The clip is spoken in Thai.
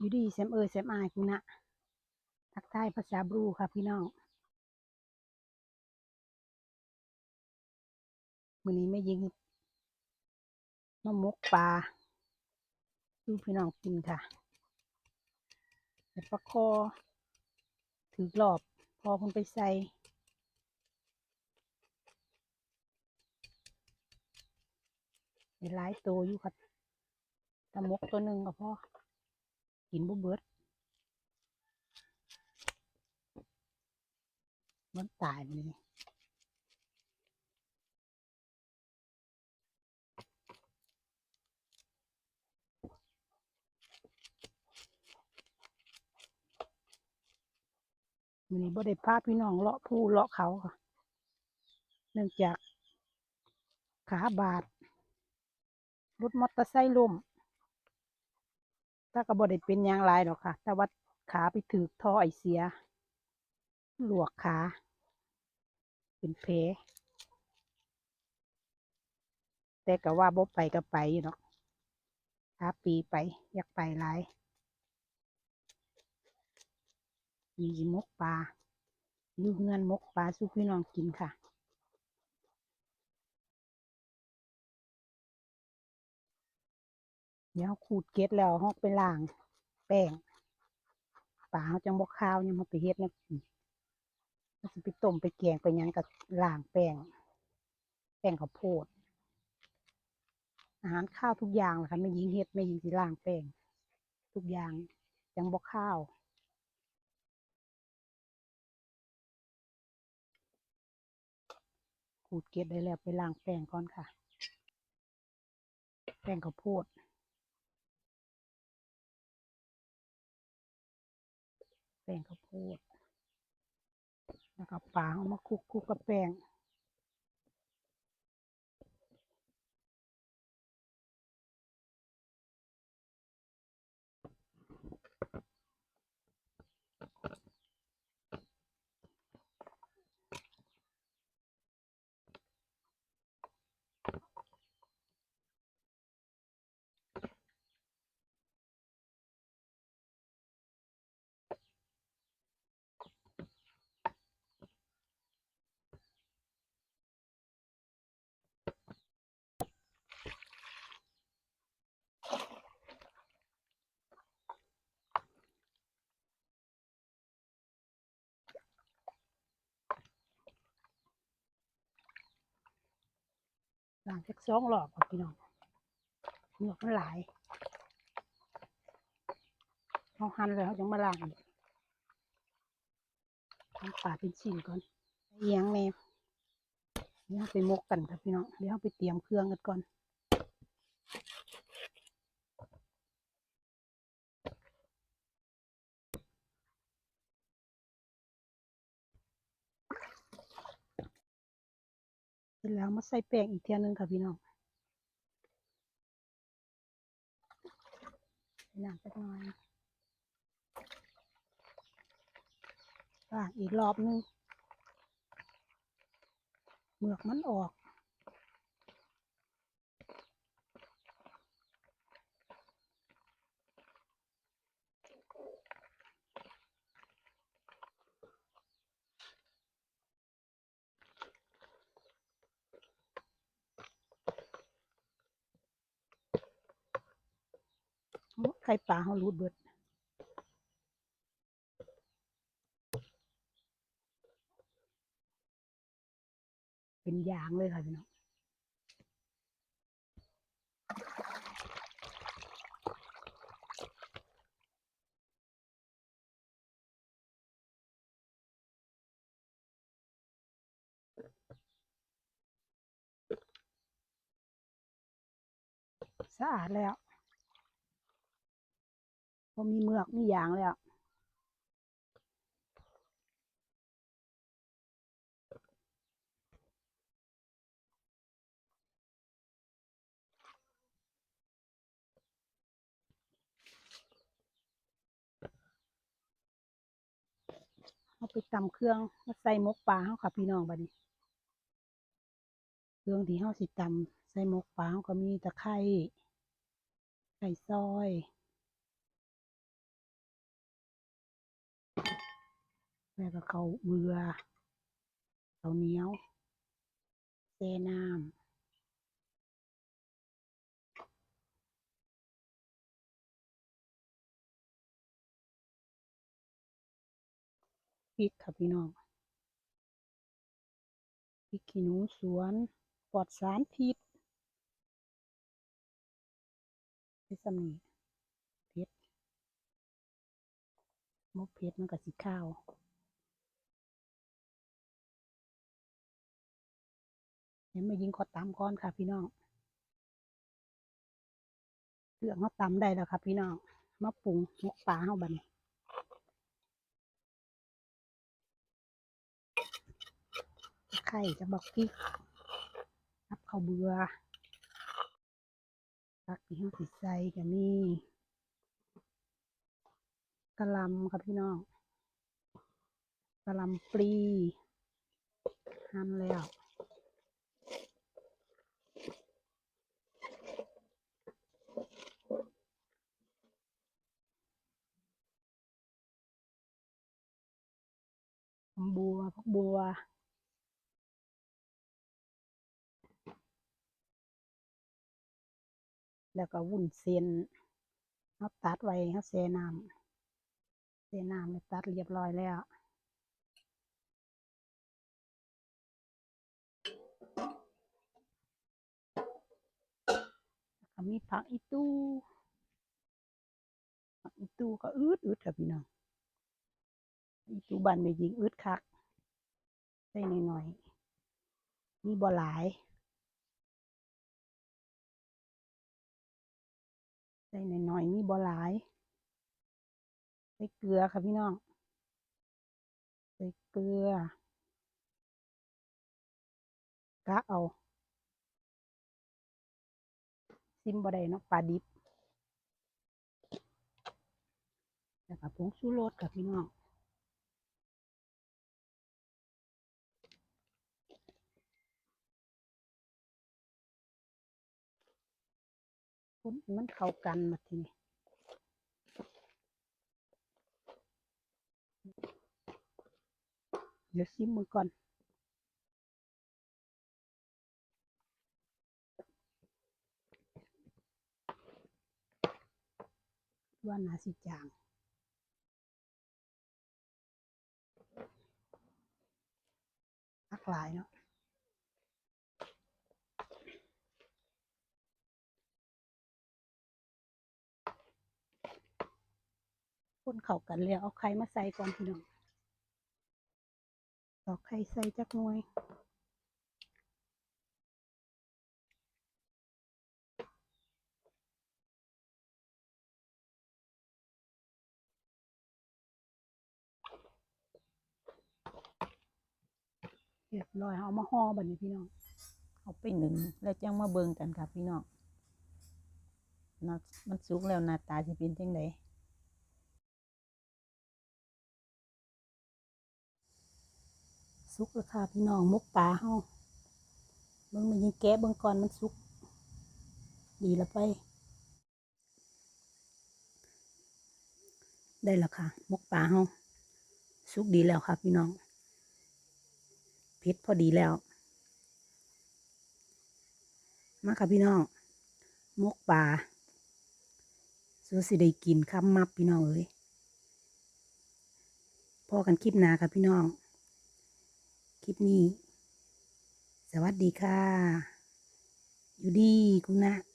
อยู่ดีแซมเอยแซมอายคุณนะทักทายภาษาบรูค่ะพี่น้องมือนี้ไม่ยิงมะมกปลาดูพี่น้องกินค่ะเห็ดปลาคอถือกรอบ พอคุณไปใส่หลายตัวอยู่ค่ะตะมกตัวหนึ่งก็พอ กินบ่เบิดมันตายเลยมันนี้บ่ได้พาพี่น้องเลาะผู้เลาะเขาค่ะ เนื่องจากขาบาดรถมอเตอร์ไซค์ล้ม ถ้าก็บ่ได้เป็นยางไรหรอกค่ะ แต่ว่าขาไปถือท่อไอเสีย หลวกขา เป็นแผลแต่ก็ว่าบ่ไปก็ไปอยู่เนาะขาปีไป อยากไปหลายมีมกปลาอยู่เงินมกปลาสู้พี่น้องกินค่ะ เดี๋ยวขูดเกล็ดแล้วเฮาไปล้าง แป้งปลาเฮาจังบ่คาวยังมาไปเฮ็ดแนวกินมันสิไปต้มไปแกงไปยังก็ล้างแป้ง แป้งข้าวโพด อาหารข้าวทุกอย่างแหละค่ะไม่ยิงเฮ็ดไม่ยิงสิล้างแป้ง ทุกอย่างจังบ่ข้าวขูดเกล็ดได้แล้วไปล้างแป้งก่อนค่ะ แป้งข้าวโพด แป้งข้าวโพดแล้วก็ปลาเอามาคลุกคลุกกับแป้ง ล้างสักสองรอบค่ะพี่น้องเหงือกมันหลายเขาหั่นแล้วจังมาล้างอีกทำปลาเป็นชิ้นก่อนเอียงแม่เดี๋ยวไปมกกันครับพี่น้องเดี๋ยวไปเตรียมเครื่องกันก่อน ร็จแล้วมาใส่แป้งอีกเทียหนึงค่ะพี่น้องน้ำสักหน่อยล้างอีกรอบนึงเหมือกมันออก โอ้ ไข่ปลาเขารูดเบิดเป็นยางเลยค่ะพี่น้องสะอาดแล้ว พอมีเมือกมียางแล้วเอาไปตำเครื่องมาใส่มกปลาเฮาค่ะพี่น้องบัดนี้ เครื่องที่เฮาสิตำใส่มกปลาเฮาก็มีตะไคร้ไก่ซอย แล้วก็เขาเบือเขาเหนียวเซน้ำพริกค่ะพี่น้องพริกขี้หนูสวนปลอดสารพิษที่สำนีเผ็ดมกเผ็ดมันก็สีข้าว ดี๋ยวมายิงขอตำก่อนค่ะพี่น้องเครื่องเขาตำได้แล้วค่ะพี่น้อง มาปรุงหมกปลาเฮาบันไข่จะบอกพริกรับข้าวเบือผักที่เฮาสิใส่ก็มีกะลำค่ะพี่น้องกะลำปลีหั่นแล้ว บัวพักบัว แล้วก็วุ้นเส้นเขาตัดไว้เขาเซน้ำเซน้ำเนี่ยตัดเรียบร้อยแล้วแล้วมีผักอีตู้ผักอีตู้ก็อืดอืดค่ะพี่น้อง อีตูบันไม่ยิงอึดคักใส่หน่อยๆมีบ่หลายใส่หน่อยๆมีบ่หลายใส่เกลือค่ะพี่น้องใส่เกลือกะเอาซิมบ่ได้เนาะปลาดิบแล้วก็ผงชูรสค่ะพี่น้อง คนมันเข้ากันมาทีนี้เดี๋ยวซิมมือก่อน ว่านาสิจางอักหลายเนาะ คนเข้ากันแล้วเอาไข่มาใส่ก่อนพี่น้องตอกไข่ใส่จักหน่วยเรียบร้อยเอามาห่อบัดนี้พี่น้อง เอาไปหนึ่งแล้วจังมาเบิ่งกันค่ะพี่น้องนะมันสุกแล้วหน้าตาสิเป็นจังได สุกแล้วค่ะพี่น้องมกปลาเฮาเบิ่งมันยิงแกะเบิ่งก่อนมันสุก ดีแล้วไป ได้แล้วค่ะ มกปลาเฮาสุกดีแล้วค่ะพี่น้องเผ็ดพอดีแล้ว มาค่ะพี่น้อง มกปลาสูสิได้กินคำมับพี่น้องเอ้ยพอกันคลิปหน้าค่ะพี่น้อง ลิปนี้ สวัสดีค่ะ อยู่ดีคุณนะ